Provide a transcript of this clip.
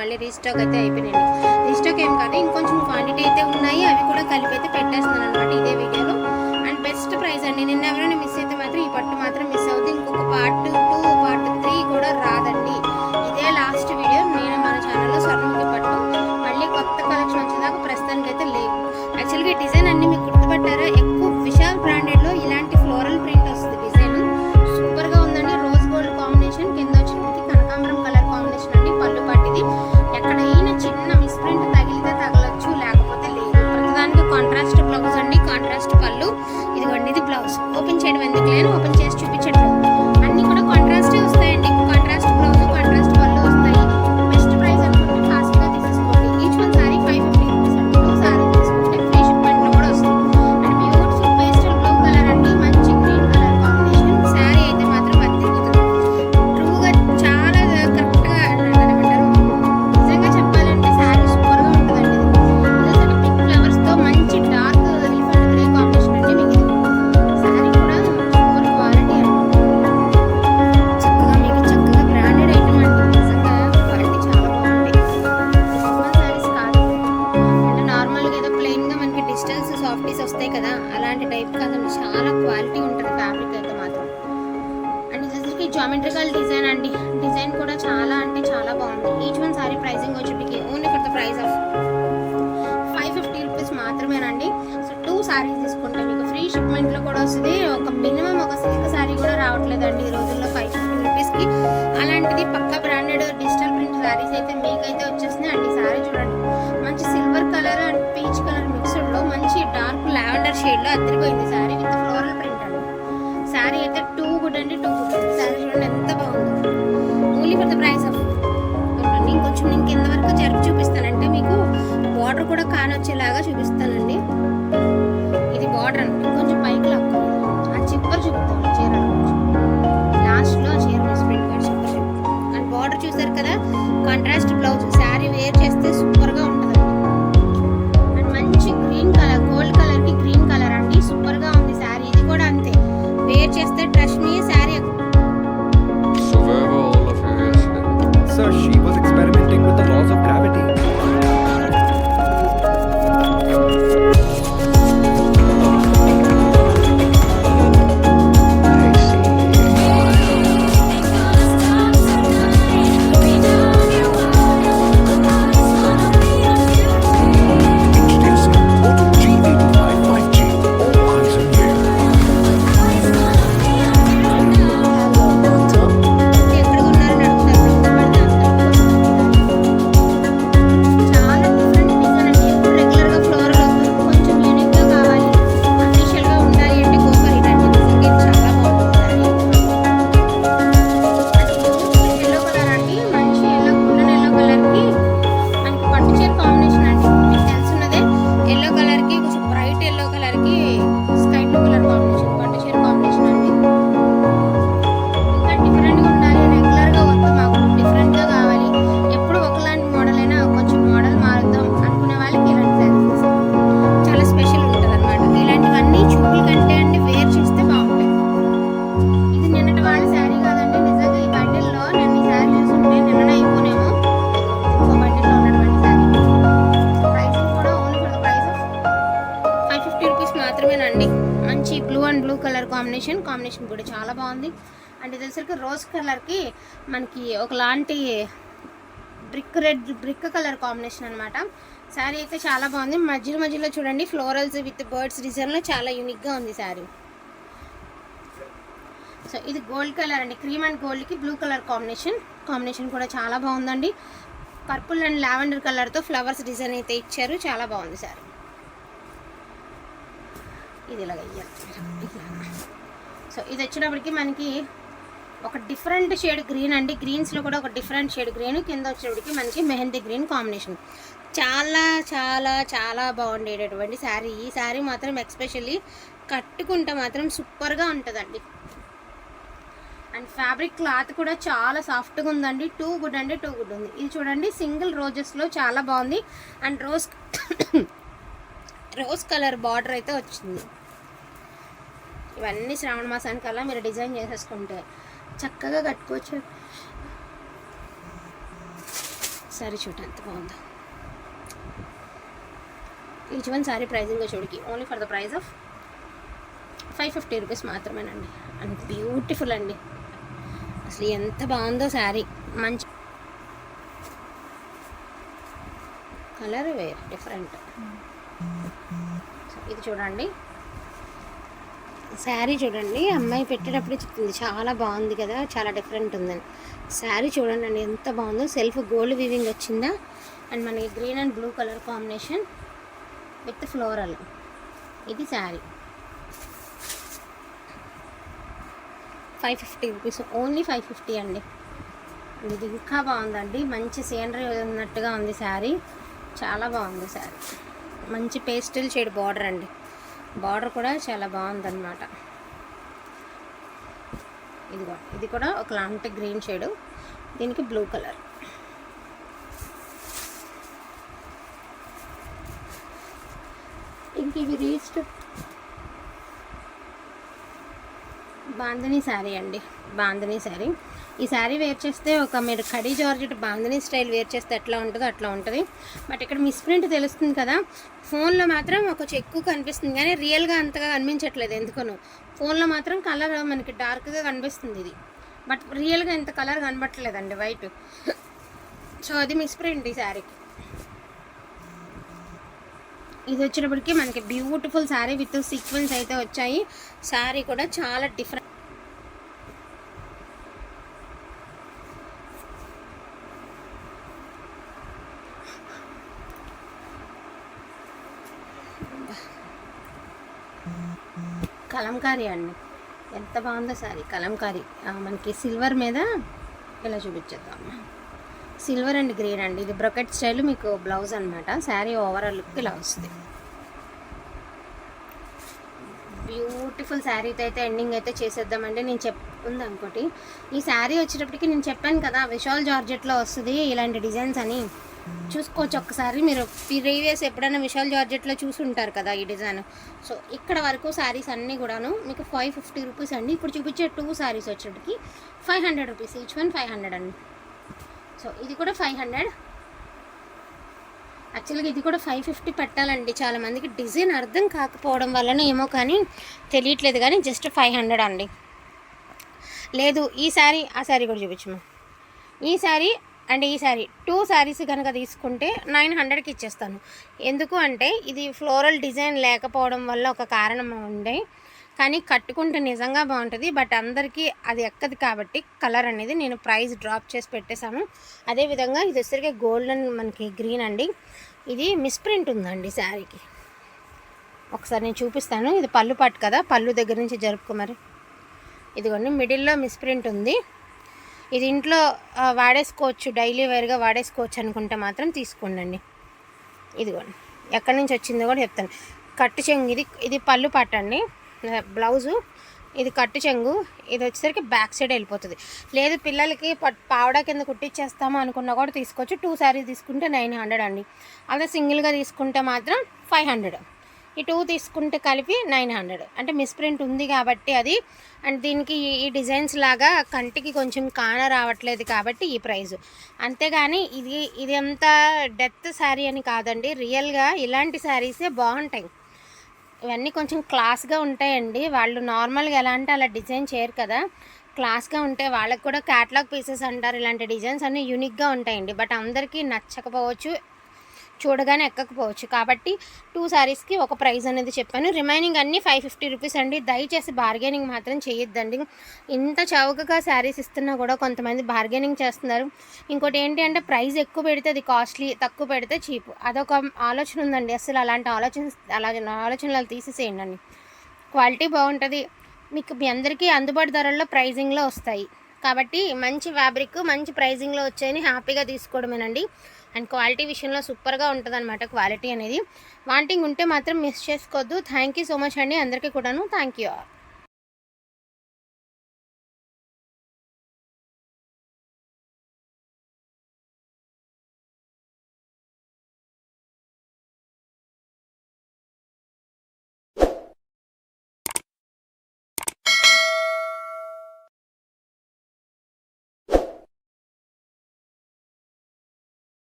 మళ్ళీ రీస్టాక్ అయితే అయిపోయినాయి రీస్టాక్ ఏం కాదు ఇంకొంచెం క్వాంటిటీ అయితే ఉన్నాయి అవి కూడా కలిపి అయితే పెట్టేస్తున్నాను అనమాట ఇదే వీడియోలో. అండ్ బెస్ట్ ప్రైస్ అండి నిన్న ఎవరైనా మిస్ అయితే మాత్రం ఈ పట్టు మాత్రం మిస్ అవుతుంది ఇంకొక పార్ట్ టూ పార్ట్ త్రీ కూడా రాదండి. ఇదే లాస్ట్ వీడియో నేను మన ఛానల్లో స్వర్ణముఖి పట్టు మళ్ళీ కొత్త కలెక్షన్ వచ్చేదాకా ప్రస్తుతానికి అయితే లేవు యాక్చువల్గా డిజైన్ వచ్చేసరికి డిజైన్ అండి. డిజైన్ కూడా చాలా అంటే చాలా బాగుంది. Each one sari pricing వచ్చేటికి only for the price of five fifty rupees మాత్రమేనండి. సో టూ సారీస్ తీసుకుంటే మీకు ఫ్రీ షిప్మెంట్లో కూడా వస్తుంది. ఒక మినిమం ఒక సిల్క్ సారీ కూడా రావట్లేదండి ఈ రోజుల్లో ఫైవ్ ఫిఫ్టీ రూపీస్కి అలాంటిది పక్క బ్రాండెడ్ డిజిటల్ ప్రింట్ సారీస్ అయితే మీకైతే వచ్చేస్తున్నాయి. అండి సారీ చూడండి. మంచి silver colour and peach colour మిక్స్డ్లో మంచి డార్క్ లావెండర్ షేడ్లో అద్దరిపోయింది సారీ విత్ కాంబినేషన్ కాంబినేషన్ కూడా చాలా బాగుంది. అండ్ ఇది రోజ్ కలర్కి మనకి ఒకలాంటి brick red brick colour combination అనమాట శారీ అయితే చాలా బాగుంది. మధ్యలో మధ్యలో చూడండి ఫ్లోరల్స్ విత్ బర్డ్స్ డిజైన్లో చాలా యూనిక్గా ఉంది శారీ. సో ఇది గోల్డ్ కలర్ అండి. క్రీమ్ అండ్ గోల్డ్కి బ్లూ కలర్ కాంబినేషన్. కాంబినేషన్ కూడా చాలా బాగుందండి. పర్పుల్ అండ్ లావెండర్ కలర్తో ఫ్లవర్స్ డిజైన్ అయితే ఇచ్చారు. చాలా బాగుంది సారీ ఇది ఇలాగ సో ఇది వచ్చినప్పటికి మనకి ఒక డిఫరెంట్ షేడ్ గ్రీన్ అండి. గ్రీన్స్లో కూడా ఒక డిఫరెంట్ షేడ్ గ్రీన్ కింద వచ్చేటప్పటికి మనకి మెహందీ గ్రీన్ కాంబినేషన్ చాలా చాలా చాలా బాగుండేటటువంటి శారీ. ఈ శారీ మాత్రం ఎక్స్పెషల్లీ కట్టుకుంటే మాత్రం సూపర్గా ఉంటుందండి. అండ్ ఫ్యాబ్రిక్ క్లాత్ కూడా చాలా సాఫ్ట్గా ఉందండి. టూ గుడ్ అండి టూ గుడ్ ఉంది. ఇది చూడండి సింగిల్ రోజెస్లో చాలా బాగుంది. And rose rose colour border అయితే వచ్చింది. ఇవన్నీ శ్రావణ మాసానికల్లా మీరు డిజైన్ చేసేసుకుంటే చక్కగా కట్టుకోవచ్చు. సారీ చూడండి ఎంత బాగుందో. Each one sari pricing చూడకి only for the price of five fifty rupees మాత్రమేనండి. అండ్ బ్యూటిఫుల్ అండి. అసలు ఎంత బాగుందో శారీ మంచి కలర్ వేర్ డిఫరెంట్ ఇది చూడండి. శారీ చూడండి అమ్మాయి పెట్టేటప్పుడే చెప్తుంది చాలా బాగుంది కదా చాలా డిఫరెంట్ ఉందని. శారీ చూడండి అండి ఎంత బాగుందో. సెల్ఫ్ గోల్డ్ వీవింగ్ వచ్చిందా? అండ్ మనకి green and blue colour combination with floral. ఇది sari. Five fifty rupees only five fifty అండి. ఇది ఇంకా బాగుందండి మంచి సీనరీ ఉన్నట్టుగా ఉంది శారీ. చాలా బాగుంది శారీ. మంచి పేస్టల్ షేడ్ బార్డర్ అండి. బార్డర్ కూడా చాలా బాగుందన్నమాట. ఇదిగో ఇది కూడా ఒక లాంటి గ్రీన్ షేడు. దీనికి బ్లూ కలర్. ఇంక ఇవి రీచ్డ్ బాంధనీ శారీ అండి. బాంధనీ శారీ. ఈ శారీ వేర్ చేస్తే ఒక మీరు కడీ జార్జెట్ బాంధనీ స్టైల్ వేర్ చేస్తే ఎట్లా ఉంటుందో అట్లా ఉంటుంది. బట్ ఇక్కడ మిస్ప్రింట్ తెలుస్తుంది కదా ఫోన్లో మాత్రం ఒక ఎక్కువ కనిపిస్తుంది కానీ రియల్గా అంతగా కనిపించట్లేదు ఎందుకనో. ఫోన్లో మాత్రం కలర్ మనకి డార్క్గా కనిపిస్తుంది ఇది. బట్ రియల్గా ఇంత కలర్ కనబట్టలేదండి వైట్. సో అది మిస్ప్రింట్ ఈ శారీకి ఇది వచ్చినప్పటికీ మనకి బ్యూటిఫుల్ శారీ విత్ సీక్వెన్స్ అయితే వచ్చాయి. శారీ కూడా చాలా డిఫరెంట్ కలంకారీ అండి. ఎంత బాగుందో సారీ కలంకారీ. మనకి సిల్వర్ మీద ఇలా చూపించేద్దాం. సిల్వర్ అండ్ గ్రీన్ అండి. ఇది బ్రొకెట్ స్టైల్ మీకు బ్లౌజ్ అనమాట శారీ ఓవరాల్ లుక్ ఇలా వస్తుంది. బ్యూటిఫుల్ శారీతో అయితే ఎండింగ్ అయితే చేసేద్దామండి. నేను చెప్ ఉంది అనుకోటి ఈ శారీ వచ్చేటప్పటికి నేను చెప్పాను కదా విశాల్ జార్జెట్లో వస్తుంది ఇలాంటి డిజైన్స్ అని. చూసుకోవచ్చు ఒక్కసారి. మీరు ప్రీవియస్ ఎప్పుడైనా విశాల్ జార్జెట్లో చూసి ఉంటారు కదా ఈ డిజైన్. సో ఇక్కడ వరకు శారీస్ అన్నీ కూడాను మీకు ఫైవ్ ఫిఫ్టీ రూపీస్ అండి. ఇప్పుడు చూపించే two saris వచ్చేటికి five hundred rupees. Each one five hundred అండి. సో ఇది కూడా ఫైవ్ హండ్రెడ్. యాక్చువల్గా ఇది కూడా ఫైవ్ ఫిఫ్టీ పెట్టాలండి. చాలా మందికి డిజైన్ అర్థం కాకపోవడం వలన ఏమో కానీ తెలియట్లేదు కానీ జస్ట్ ఫైవ్ హండ్రెడ్ అండి. లేదు ఈ శారీ ఆ శారీ కూడా చూపించము ఈ శారీ అండ్ ఈ శారీ టూ శారీస్ కనుక తీసుకుంటే నైన్ హండ్రెడ్కి ఇచ్చేస్తాను. ఎందుకు అంటే ఇది ఫ్లోరల్ డిజైన్ లేకపోవడం వల్ల ఒక కారణం ఉండే. కానీ కట్టుకుంటే నిజంగా బాగుంటుంది బట్ అందరికీ అది ఎక్కదు కాబట్టి కలర్ అనేది నేను ప్రైస్ డ్రాప్ చేసి పెట్టేశాను. అదేవిధంగా ఇది వచ్చేసరికి గోల్డెన్ మనకి గ్రీన్ అండి. ఇది మిస్ప్రింట్ ఉందండి శారీకి ఒకసారి నేను చూపిస్తాను. ఇది పళ్ళు పట్టు కదా పళ్ళు దగ్గర నుంచి జరుపుకో మరి. ఇదిగోండి మిడిల్లో మిస్ప్రింట్ ఉంది. ఇది ఇంట్లో వాడేసుకోవచ్చు డైలీ వేర్గా వాడేసుకోవచ్చు అనుకుంటే మాత్రం తీసుకోండి ఇదిగోండి. ఎక్కడి నుంచి వచ్చిందో కూడా చెప్తాను. కట్టు చెంగు ఇది ఇది పళ్ళు పట్టండి బ్లౌజు ఇది కట్టు చెంగు ఇది వచ్చేసరికి బ్యాక్ సైడ్ వెళ్ళిపోతుంది. లేదు పిల్లలకి పట్ పావడా కింద కుట్టించేస్తాము అనుకున్నా కూడా తీసుకోవచ్చు. టూ శారీస్ తీసుకుంటే నైన్ హండ్రెడ్ అండి. అదే సింగిల్గా తీసుకుంటే మాత్రం ఫైవ్ హండ్రెడ్. ఈ టూ తీసుకుంటే కలిపి నైన్ హండ్రెడ్ అంటే మిస్ప్రింట్ ఉంది కాబట్టి అది. అండ్ దీనికి ఈ- డిజైన్స్ లాగా కంటికి కొంచెం కాన రావట్లేదు కాబట్టి ఈ ప్రైస్ అంతేగాని ఇది ఇది అంత డెత్ శారీ అని కాదండి. రియల్గా ఇలాంటి శారీసే బాగుంటాయి. ఇవన్నీ కొంచెం క్లాస్గా ఉంటాయండి. వాళ్ళు నార్మల్గా ఎలా అంటే అలా డిజైన్ చేయరు కదా. క్లాస్గా ఉంటే వాళ్ళకి కూడా క్యాటలాగ్ పీసెస్ అంటారు. ఇలాంటి డిజైన్స్ అన్నీ యూనిక్గా ఉంటాయండి. బట్ అందరికీ నచ్చకపోవచ్చు. చూడగానే ఎక్కకపోవచ్చు. కాబట్టి టూ శారీస్కి ఒక ప్రైస్ అనేది చెప్పాను. రిమైనింగ్ అన్నీ ఫైవ్ ఫిఫ్టీ రూపీస్ అండి. దయచేసి బార్గెనింగ్ మాత్రం చేయొద్దండి. ఇంత చౌకగా శారీస్ ఇస్తున్నా కూడా కొంతమంది బార్గెనింగ్ చేస్తున్నారు. ఇంకోటి ఏంటి అంటే ప్రైస్ ఎక్కువ పెడితే అది కాస్ట్లీ తక్కువ పెడితే చీప్ అదొక ఆలోచన ఉందండి. అసలు అలాంటి ఆలోచన అలా ఆలోచనలు తీసేసేయండి అండి. క్వాలిటీ బాగుంటుంది. మీకు మీ అందరికీ అందుబాటు ధరల్లో ప్రైజింగ్లో వస్తాయి. కాబట్టి మంచి ఫ్యాబ్రిక్ మంచి ప్రైజింగ్లో వచ్చాయని హ్యాపీగా తీసుకోవడమేనండి. అండ్ క్వాలిటీ విషయంలో సూపర్గా ఉంటుంది అనమాట క్వాలిటీ అనేది. వాంటింగ్ ఉంటే మాత్రం మిస్ చేసుకోవద్దు. థ్యాంక్ యూ సో మచ్ అండి. అందరికీ కూడాను థ్యాంక్ యూ